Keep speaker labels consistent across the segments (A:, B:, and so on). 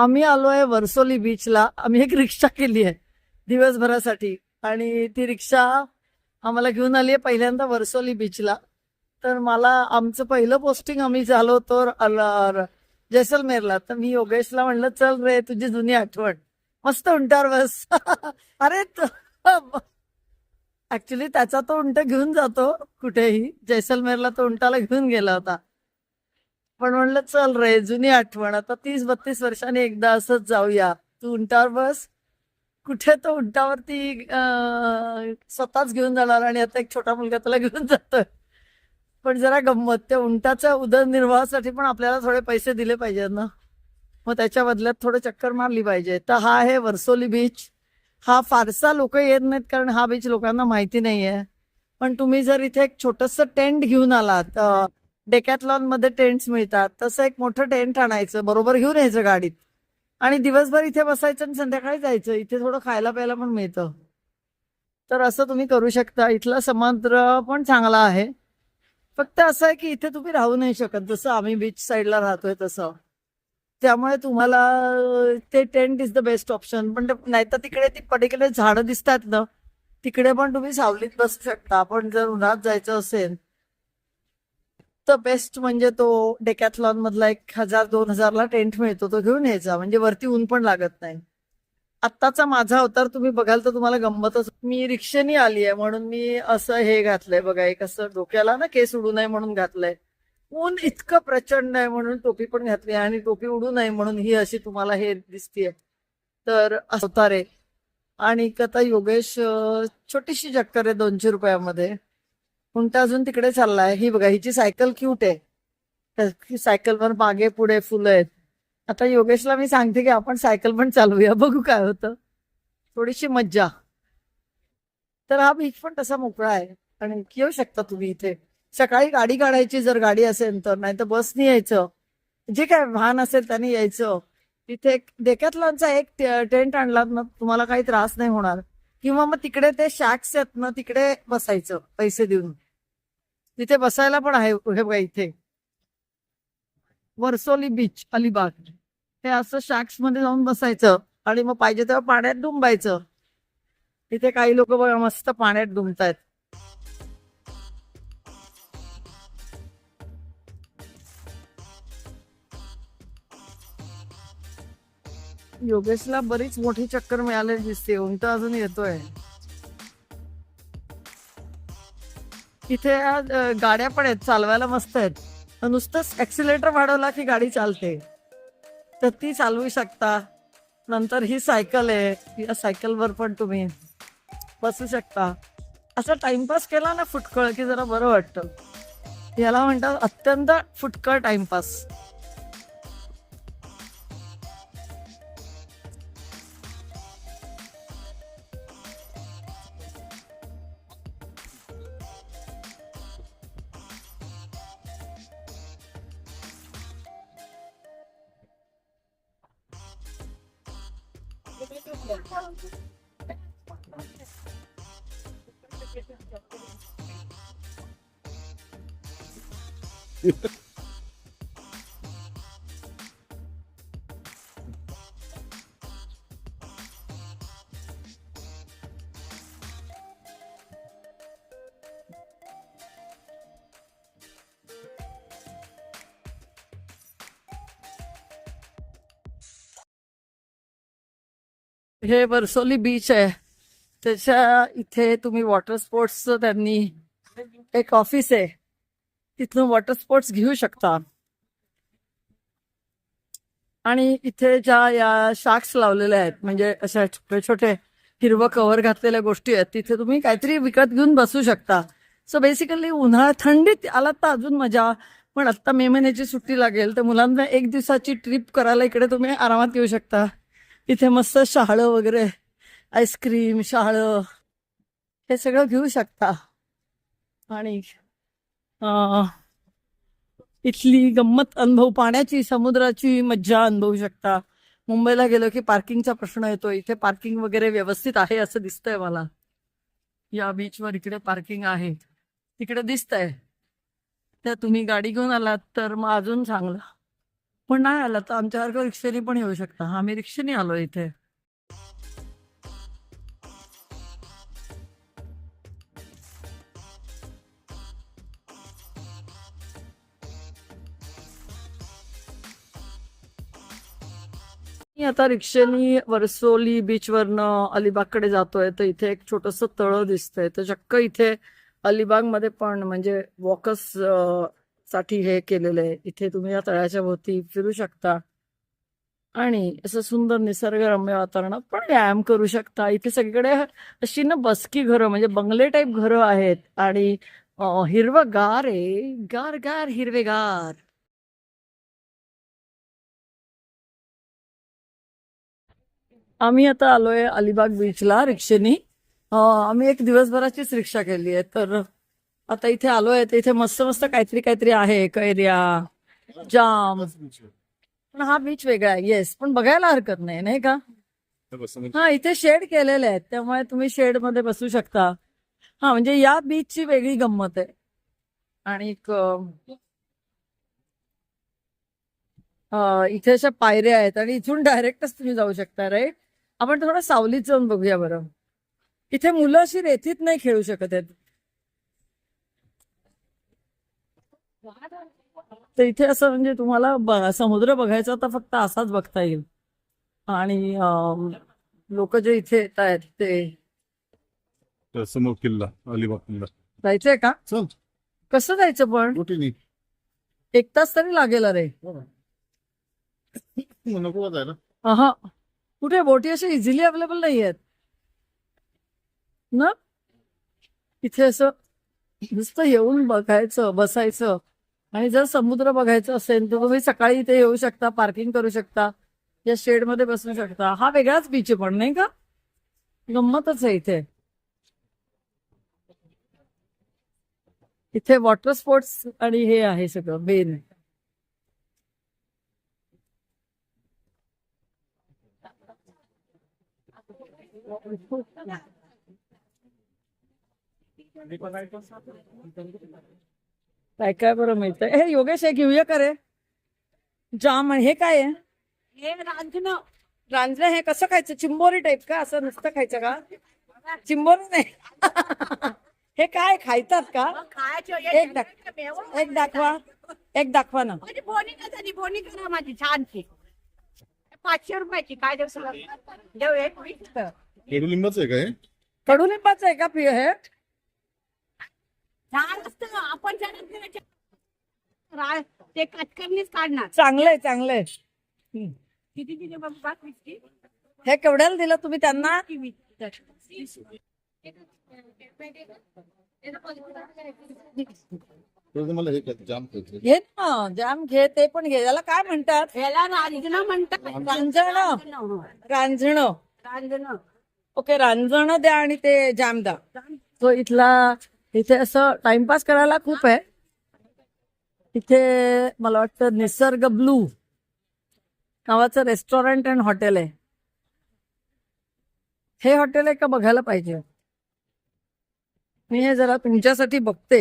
A: आम्ही आलो आहे वर्सोली बीचला. आम्ही एक रिक्षा केली आहे दिवसभरासाठी. आणि ती रिक्षा आम्हाला घेऊन आली आहे पहिल्यांदा वर्सोली बीचला. तर मला आमचं पहिलं पोस्टिंग आम्ही झालो होतो जैसलमेरला. तर मी योगेशला म्हणलं चल रे तुझी जुनी आठवण. मस्त उंटावर बस. अरे ऍक्च्युली त्याचा तो उंट घेऊन जातो कुठेही. जैसलमेरला तो उंटाला घेऊन गेला होता. पण म्हणलं चल रे जुनी आठवण. आता तीस बत्तीस वर्षांनी एकदा असंच जाऊया. तू उंटावर बस. कुठे तो उंटावरती स्वतःच घेऊन जाणार आणि आता एक छोटा मुलगा त्याला घेऊन जातोय. पण जरा गंमत त्या उंटाच्या उदरनिर्वाहासाठी पण आपल्याला थोडे पैसे दिले पाहिजेत ना. मग त्याच्या बदल्यात थोडं चक्कर मारली पाहिजे. तर हा आहे वर्सोली बीच हा फारसा लोक येत नाहीत कारण हा बीच लोकांना माहिती नाही आहे पण तुम्ही जर इथे एक छोटंसं टेंट घेऊन आलात डेकॅथलॉनमध्ये टेंट्स मिळतात. तसं एक मोठं टेंट आणायचं बरोबर घेऊन यायचं गाडीत. आणि दिवसभर इथे बसायचं आणि संध्याकाळी जायचं. इथे थोडं खायला प्यायला पण मिळतं. तर असं तुम्ही करू शकता. इथला समुद्र पण चांगला आहे. फक्त असं आहे की इथे तुम्ही राहू नाही शकत. जसं आम्ही बीच साईडला राहतोय तसं. त्यामुळे तुम्हाला ते tent is the best option पण नाही नाहीतर तिकडे ती पर्टिक्युलर झाडं दिसतात ना तिकडे पण तुम्ही सावलीत बसू शकता. पण जर उन्हात जायचं असेल तर बेस्ट म्हणजे तो डेकॅथलॉन मधला एक हजार दोन हजारला टेंट मिळतो तो घेऊन यायचा. म्हणजे वरती ऊन पण लागत नाही. आत्ताचा माझा अवतार तुम्ही बघाल तर तुम्हाला गंमतच. मी रिक्षेने आली आहे म्हणून मी असं हे घातलंय बघा एक असं डोक्याला ना केस उडू नये म्हणून घातलंय. ऊन इतकं प्रचंड आहे म्हणून टोपी पण घातली आहे आणि टोपी उडू नये म्हणून ही अशी तुम्हाला हे दिसतीये. तर अवतार आहे. आणि आता योगेश छोटीशी चक्कर आहे दोनशे रुपयामध्ये. उंटा अजून तिकडे चाललाय. ही बघा हिची सायकल क्यूट आहे. सायकलवर मागे पुढे फुलं आहेत. आता योगेशला मी सांगते की आपण सायकल पण चालवूया. बघू काय होतं. थोडीशी मज्जा. तर हा बीच पण तसा मोकळा आहे. आणि येऊ शकता तुम्ही इथे. सकाळी गाडी काढायची जर गाडी असेल तर नाही तर बसनी यायचं. जे काय वाहन असेल त्याने यायचं. तिथे एक डेकॅथलॉनचा एक टेंट आणलात ना तुम्हाला काही त्रास नाही होणार. किंवा मग तिकडे ते शॅक्स आहेत ना तिकडे बसायचं पैसे देऊन. तिथे बसायला पण आहे हे बघा इथे. वर्सोली बीच अलिबाग. हे असं शॅक्समध्ये जाऊन बसायचं आणि मग पाहिजे तेव्हा पाण्यात डुंबायचं. इथे काही लोक बघा मस्त पाण्यात डुंबतायत. योगेशला बरीच मोठी चक्कर मिळालेली दिसते उंट अजून येतोय. इथे गाड्या पण आहेत चालवायला मस्त आहेत. नुसतंच ऍक्सिलेटर वाढवला की गाडी चालते. तर ती चालवू शकता. नंतर ही सायकल आहे. या सायकलवर पण तुम्ही बसू शकता. असा टाइमपास केला ना फुटकळ की जरा बरं वाटतं. याला म्हणतात अत्यंत फुटकळ टाइमपास. Yeah. हे वर्सोली बीच आहे. त्याच्या इथे तुम्ही वॉटर स्पोर्ट्सचं त्यांनी एक ऑफिस आहे. तिथून वॉटर स्पोर्ट्स घेऊ शकता. आणि इथे ज्या या शार्क्स लावलेल्या आहेत म्हणजे अशा छोटे छोटे हिरवं कव्हर घातलेल्या गोष्टी आहेत तिथे तुम्ही काहीतरी विकत घेऊन बसू शकता. सो बेसिकली उन्हाळा थंडीत आलात तर अजून मजा. पण आत्ता मे महिन्याची सुट्टी लागेल तर मुलांना एक दिवसाची ट्रिप करायला इकडे तुम्ही आरामात येऊ शकता. इथे मस्त शहाळं वगैरे आईस्क्रीम शहाळं हे सगळं घेऊ शकता. आणि इथली गंमत अनुभव पाण्याची समुद्राची मज्जा अनुभवू शकता. मुंबईला गेलो की पार्किंगचा प्रश्न येतो. इथे पार्किंग वगैरे व्यवस्थित आहे असं दिसतंय मला. या बीचवर इकडे पार्किंग आहे. तिकडे दिसतंय. तर तुम्ही गाडी घेऊन आलात तर मग अजून चांगलं. पण नाही आला तर आमच्यासारखं रिक्षेने पण येऊ शकता. हा आम्ही रिक्षेने आलो इथे. मी आता रिक्षेनी वर्सोली बीचवरनं अलिबागकडे जातोय. तर इथे एक छोटस तळ दिसतंय. तर चक्क इथे अलिबागमध्ये पण म्हणजे वॉकर्स साठी हे केलेलं आहे. इथे तुम्ही या तळ्याच्या भोवती फिरू शकता. आणि असं सुंदर निसर्गरम्य वातावरणात पण व्यायाम करू शकता. इथे सगळीकडे अशी ना बसकी घरं म्हणजे बंगले टाईप घरं आहेत. आणि हिरव गार आहे. गार गार हिरवेगार. आम्ही आता आलोय अलिबाग बीचला रिक्षेनी. आम्ही एक दिवसभराचीच रिक्षा केली आहे. तर आता इथे आलोय तर इथे मस्त मस्त काहीतरी काहीतरी आहे कैर्या जाम पण हा बीच वेगळा आहे येस पण बघायला हरकत नाही नाही का? हा इथे शेड केलेले आहेत त्यामुळे तुम्ही शेडमध्ये बसू शकता. हा म्हणजे या बीचची वेगळी गंमत आहे. आणि इथे अशा पायऱ्या आहेत आणि इथून डायरेक्टच तुम्ही जाऊ शकता राईट आपण थोडं सावलीत जाऊन बघूया बरं. इथे मुलं अशी रेतीत नाही खेळू शकत आहेत. तर इथे असं म्हणजे तुम्हाला समुद्र बघायचा तर फक्त असाच बघता येईल. आणि लोक जे इथे येत आहेत ते
B: समोर किल्ला अलिबाग किल्ला.
A: जायचंय का?
B: चल.
A: कसं जायचं पण?
B: बोटीने
A: एक तास तरी लागेल अरे.
B: नको जायला
A: हा कुठे? बोटी अशा इझिली अवेलेबल नाही आहेत ना? इथे असं नुसतं येऊन बघायचं बसायचं. आणि जर समुद्र बघायचं असेल तर तुम्ही सकाळी इथे येऊ शकता पार्किंग करू शकता या शेडमध्ये बसू शकता. हा वेगळाच बीच आहे पण नाही का? गंमतच आहे इथे. इथे वॉटर स्पोर्ट्स आणि हे आहे सगळं मेन काय काय बरं मिळतंय हे योगेश हे घेऊया का रे? जाम हे काय आहे?
C: हे रांजणं
A: रांजणं हे कसं खायचं? चिंबोरी टाईप का? असं नुसतं खायचं का? चिंबोरी नाही. हे काय खायतात का?
C: खायचं.
A: एक दाख- एक दाखवा. एक दाखवा ना.
C: माझी बोनी का झाली बोनी करा माझी छानची पाचशे रुपयाची. काय देऊ सगळं? देऊ एक.
B: कडुलिंबाचं आहे काय
A: कडुलिंबाचं आहे का हे?
C: रा- ते कटकरणीच काढणार.
A: चांगलंय चांगलंय. हम्म.
C: किती दिले बाबा वीसची?
A: हे केवढ्याला दिलं तुम्ही त्यांना?
C: तर.
B: मला हे काय जाम खायचं
A: घे ना जाम घे ते पण घे. त्याला काय म्हणतात?
C: याला रांजणं म्हणतात.
A: रांजणं.
C: रांजणं.
A: रांजणं.
C: रांजणं.
A: ओके रांजणं द्या आणि ते जाम द्या. तो इथला इथे असं टाइमपास करायला खूप आहे. इथे मला वाटतं निसर्ग ब्लू नावाचं रेस्टॉरंट अँड हॉटेल आहे. हे हॉटेल आहे का बघायला पाहिजे? मी हे जरा तुमच्यासाठी बघते.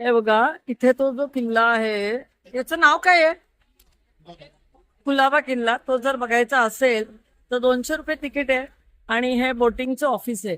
A: हे बघा इथे तो जो किल्ला आहे याचं नाव काय आहे? कुलाबा किल्ला. तो जर बघायचा असेल तर दोनशे रुपये तिकीट आहे आणि हे बोटिंगचं ऑफिस आहे.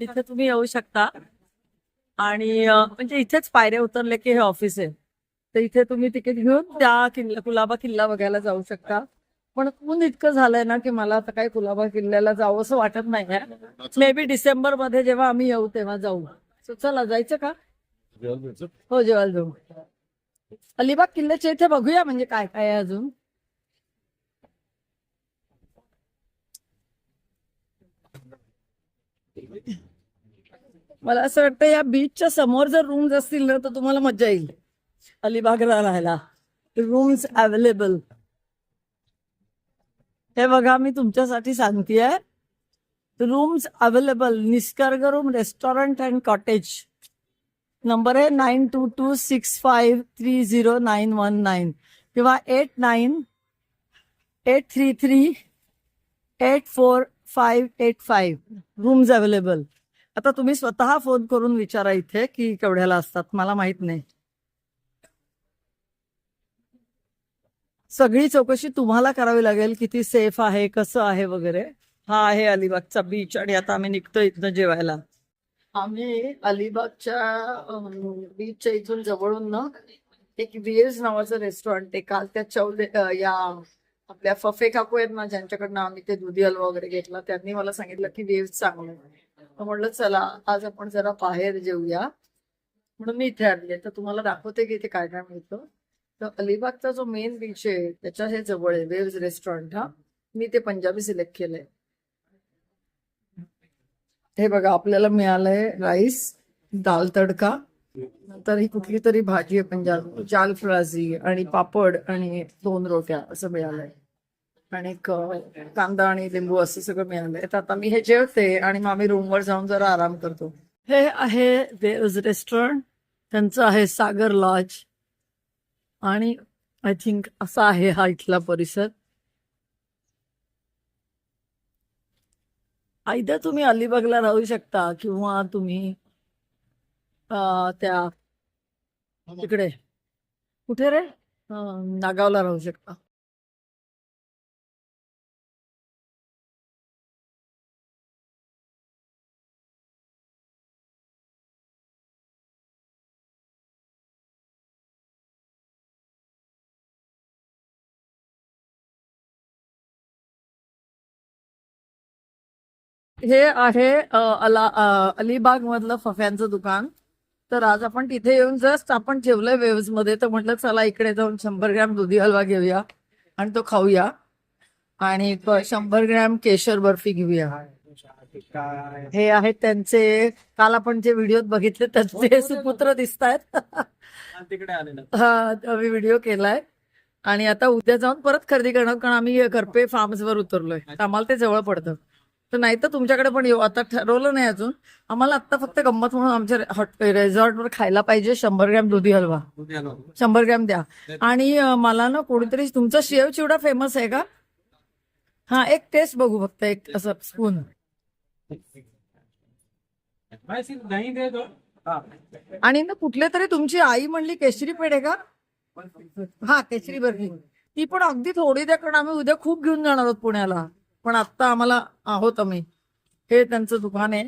A: तिथे तुम्ही येऊ शकता. आणि म्हणजे इथेच पायऱ्या उतरले की हे ऑफिस आहे. तर इथे तुम्ही तिकीट घेऊन त्या किल्ला कुलाबा किल्ला बघायला जाऊ शकता. पण ऊन इतकं झालंय ना की मला आता काही कुलाबा किल्ल्याला जावं असं वाटत नाही मे बी डिसेंबरमध्ये जेव्हा आम्ही येऊ तेव्हा जाऊ. चला जायचं का? हो जेवायला जाऊ. अलिबाग किल्ल्याच्या इथे बघूया म्हणजे काय काय अजून. मला असं वाटतं या बीचच्या समोर जर रूम्स असतील ना तर तुम्हाला मजा येईल. अलिबागला राहायला. रूम्स अवेलेबल हे बघा मी तुमच्यासाठी सांगतेय. Rooms available निष्कर्ग room restaurant and cottage number आहे nine two two six five three zero nine one nine किंवा eight nine eight three three eight four five eight five rooms available आता तुम्ही स्वतः फोन करून विचारा इथे की केवढ्याला असतात. मला माहीत नाही. सगळी चौकशी तुम्हाला करावी लागेल किती सेफ आहे कसं आहे वगैरे. हा आहे अलिबागचा बीच आणि आता आम्ही निघतो इथनं जेवायला. आम्ही अलिबागच्या बीचच्या इथून जवळून ना एक वेज नावाचं रेस्टॉरंट आहे. काल त्या चौले या आपल्या फफे काकू आहेत ना ज्यांच्याकडनं आम्ही ते दुधी हलवा वगैरे घेतला त्यांनी मला सांगितलं की वेव्ह चांगलं तर म्हटलं चला आज आपण जरा बाहेर जेऊया. म्हणून मी इथे आणले तर तुम्हाला दाखवते की इथे काय काय मिळतं. तर अलिबागचा जो मेन बीच आहे त्याच्या हे जवळ आहे वेव्ह रेस्टॉरंट हा. मी ते पंजाबी सिलेक्ट केलंय. हे बघा आपल्याला मिळालंय राईस दाल तडका नंतर ही कुठली तरी भाजी आहे पंजाब जाल फ्राझी आणि पापड आणि दोन रोट्या असं मिळालंय. आणि कांदा आणि लिंबू असं सगळं मिळालंय. तर आता मी हे जेवते आणि मग आम्ही रूमवर जाऊन जरा आराम करतो. हे आहे वेव्ज रेस्टॉरंट त्यांचं आहे सागर लॉज आणि आय थिंक असा आहे हा इथला परिसर. आयदा तुम्ही अलिबागला राहू शकता किंवा तुम्ही त्या तिकडे कुठे रे? नागावला राहू शकता. हे आहे अला अलिबाग मधलं फफ्यांचं दुकान. तर आज आपण तिथे येऊन जस्ट आपण जेवलोय वेव्समध्ये तर म्हटलं चला इकडे जाऊन शंभर ग्रॅम दुधी हलवा घेऊया आणि तो खाऊया. आणि शंभर ग्रॅम केशर बर्फी घेऊया. हे आहेत त्यांचे काल आपण जे व्हिडिओत बघितले त्यांचे सुपुत्र दिसत आहेत हा आम्ही व्हिडिओ केलाय. आणि आता उद्या जाऊन परत खरेदी करणार कारण आम्ही करपे फार्म्स वर उतरलोय. तर आम्हाला ते जवळ पडतं. तर नाही तर तुमच्याकडे पण येऊ. आता ठरवलं नाही अजून. आम्हाला आता फक्त गंमत म्हणून आमच्या हॉट रेझॉर्टवर खायला पाहिजे. शंभर ग्रॅम दुधी हलवा.
D: दुधी हलवा.
A: शंभर ग्रॅम द्या. आणि मला ना कोणीतरी तुमचा शेव चिवडा फेमस आहे का? हा एक टेस्ट बघू फक्त एक असं स्पून
D: हाँ.
A: आणि ना कुठले तरी तुमची आई म्हणली केशरी पेढे का? हा केशरी बर्फी. ती पण अगदी थोडी द्या कारण आम्ही उद्या खूप घेऊन जाणार आहोत पुण्याला. पण आता आम्हाला आहोत आम्ही. हे त्यांचं दुकान आहे.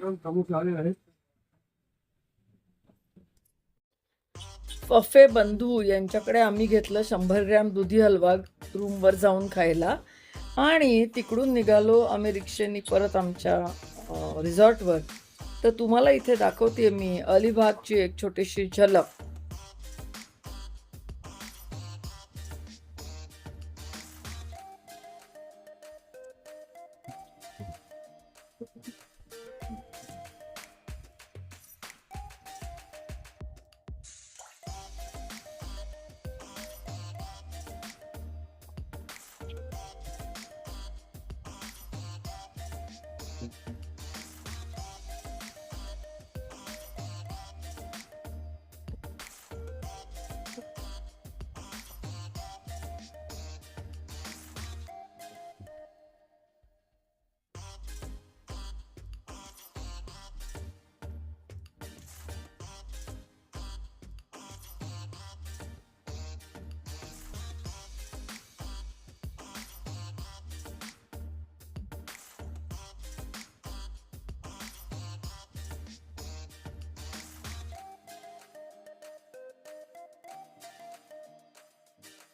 A: फफे बंधू यांच्याकडे आम्ही घेतलं शंभर ग्रॅम दुधी हलवा रूमवर जाऊन खायला. आणि तिकडून निघालो आम्ही रिक्षेनी परत आमच्या रिझॉर्टवर रिसॉर्टवर. तर तुम्हाला इथे दाखवते मी अलिबागची एक छोटीशी झलक.